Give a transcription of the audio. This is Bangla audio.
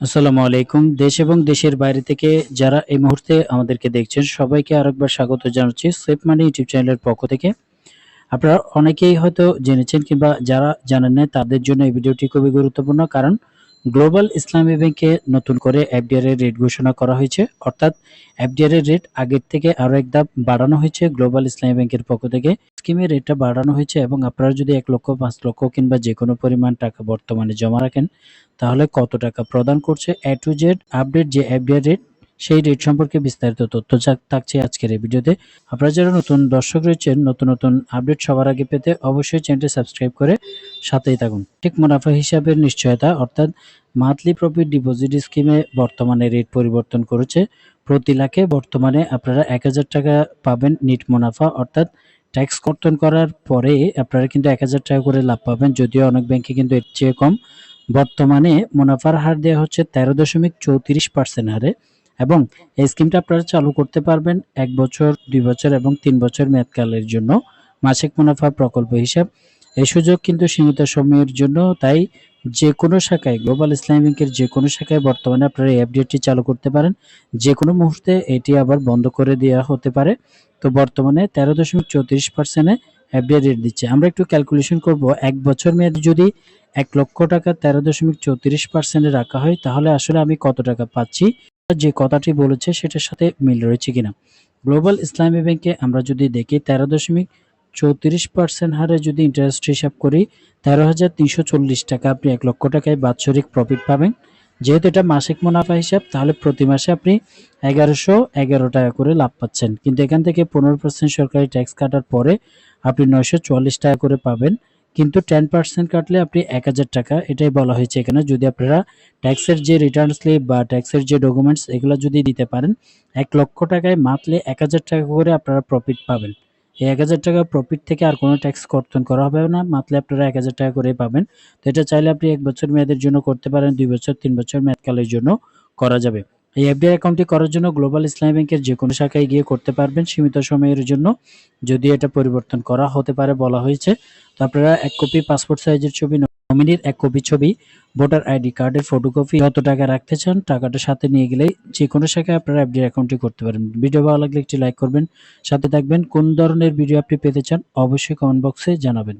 আসসালামু আলাইকুম। দেশ এবং দেশের বাইরে থেকে যারা এই মুহূর্তে আমাদেরকে দেখছেন, সবাইকে আরেকবার স্বাগত জানাচ্ছি সেফ মানি ইউটিউব চ্যানেলের পক্ষ থেকে। আপনারা অনেকেই হয়তো জেনেছেন কিংবা যারা জানেন না তাদের জন্য এই ভিডিওটি খুবই গুরুত্বপূর্ণ। কারণ গ্লোবাল ইসলামী ব্যাংকে নতুন করে এফডিআর এর রেট ঘোষণা করা হয়েছে। অর্থাৎ এফডিআর এর রেট আগের থেকে আরও এক ধাপ বাড়ানো হয়েছে গ্লোবাল ইসলামী ব্যাংকের পক্ষ থেকে। স্কিমের রেটটা বাড়ানো হয়েছে এবং আপনারা যদি এক লক্ষ, পাঁচ লক্ষ কিংবা যে কোনো পরিমাণ টাকা বর্তমানে জমা রাখেন, তাহলে কত টাকা প্রদান করছে? এ টু জেড আপডেট যে এফডিআর রেট সেই রেট সম্পর্কে বিস্তারিত তথ্য থাকছে আজকের এই ভিডিওতে। আপনারা যারা নতুন দর্শক রয়েছেন, নতুন নতুন আপডেট সবার আগে পেতে অবশ্যই চ্যানেলটি সাবস্ক্রাইব করে সাথেই থাকুন। ঠিক মুনাফা হিসাবের নিশ্চয়তা, অর্থাৎ মান্থলি প্রফিট ডিপোজিট স্কিমে বর্তমানে রেট পরিবর্তন করেছে। প্রতি লাখে বর্তমানে আপনারা এক হাজার টাকা পাবেন নিট মুনাফা, অর্থাৎ ট্যাক্স কর্তন করার পরে আপনারা কিন্তু এক হাজার টাকা করে লাভ পাবেন, যদিও অনেক ব্যাংকে কিন্তু এর চেয়ে কম। বর্তমানে মুনাফার হার দেওয়া হচ্ছে তেরো দশমিক চৌত্রিশ পার্সেন্ট হারে। এবং এই স্কিমটা আপনারা চালু করতে পারবেন এক বছর, দুই বছর এবং তিন বছর মেয়াদকালের জন্য মাসিক মুনাফা প্রকল্প হিসাব। এই সুযোগ কিন্তু সীমিত সময়ের জন্য, তাই যে কোনো শাখায় গ্লোবাল ইসলামী ব্যাংকের যে কোনো শাখায় বর্তমানে আপনারা এই আপডেটটি চালু করতে পারেন। যে কোনো মুহূর্তে এটি আবার বন্ধ করে দেওয়া হতে পারে। তো বর্তমানে তেরো দশমিক চৌত্রিশ পার্সেন্টে এফডিআই রেট দিচ্ছে। আমরা একটু ক্যালকুলেশন করব, এক বছর মেয়াদে যদি এক লক্ষ টাকা তেরো দশমিক চৌত্রিশ পার্সেন্টে রাখা হয়, তাহলে আসলে আমি কত টাকা পাচ্ছি? যে কথাটি বলেছে সেটার সাথে মিল রয়েছে কিনা। গ্লোবাল ইসলামী ব্যাংকে আমরা যদি দেখি, তেরো দশমিক চৌত্রিশ পার্সেন্ট হারে যদি ইন্টারেস্ট হিসাব করি, তেরো হাজার তিনশো চল্লিশ টাকা আপনি এক লক্ষ টাকায় বাৎসরিক প্রফিট পাবেন। যেহেতু এটা মাসিক মুনাফা হিসাব, তাহলে প্রতি মাসে আপনি এগারোশো এগারো টাকা করে লাভ পাচ্ছেন। কিন্তু এখান থেকে পনেরো পার্সেন্ট সরকারি ট্যাক্স কাটার পরে আপনি নয়শো চুয়াল্লিশ টাকা করে পাবেন। কিন্তু টেন পার্সেন্ট কাটলে আপনি এক হাজার টাকা, এটাই বলা হয়েছে এখানে। যদি আপনারা ট্যাক্সের যে রিটার্ন স্লিপ বা ট্যাক্সের যে ডকুমেন্টস এগুলো যদি দিতে পারেন, এক লক্ষ টাকায় মাত্র এক হাজার টাকা করে আপনারা প্রফিট পাবেন। এই এক হাজার টাকা প্রফিট থেকে আর কোনো ট্যাক্স কর্তন করা হবে না মাত্র আপনারা এক হাজার টাকা করে পাবেন। তো এটা চাইলে আপনি এক বছর মেয়াদের জন্য করতে পারেন, দুই বছর, তিন বছর মেয়াদকালের জন্য করা যাবে। এই এফডিআই অ্যাকাউন্টটি করার জন্য গ্লোবাল ইসলামী ব্যাংকের যে কোনো শাখায় গিয়ে করতে পারবেন সীমিত সময়ের জন্য। যদি এটা পরিবর্তন করা হতে পারে বলা হয়েছে, তো আপনারা এক কপি পাসপোর্ট সাইজের ছবি নমিনির এক কপি ছবি ভোটার আইডি কার্ডের ফটোকপি কত টাকা রাখতে চান, টাকাটা সাথে নিয়ে গেলে যে কোনো শাখায় আপনারা এফডি অ্যাকাউন্টটি করতে পারেন। ভিডিও ভালো লাগলে একটি লাইক করবেন। সাথে থাকবেন। কোন ধরনের ভিডিও আপনি পেতে চান, অবশ্যই কমেন্ট বক্সে জানাবেন।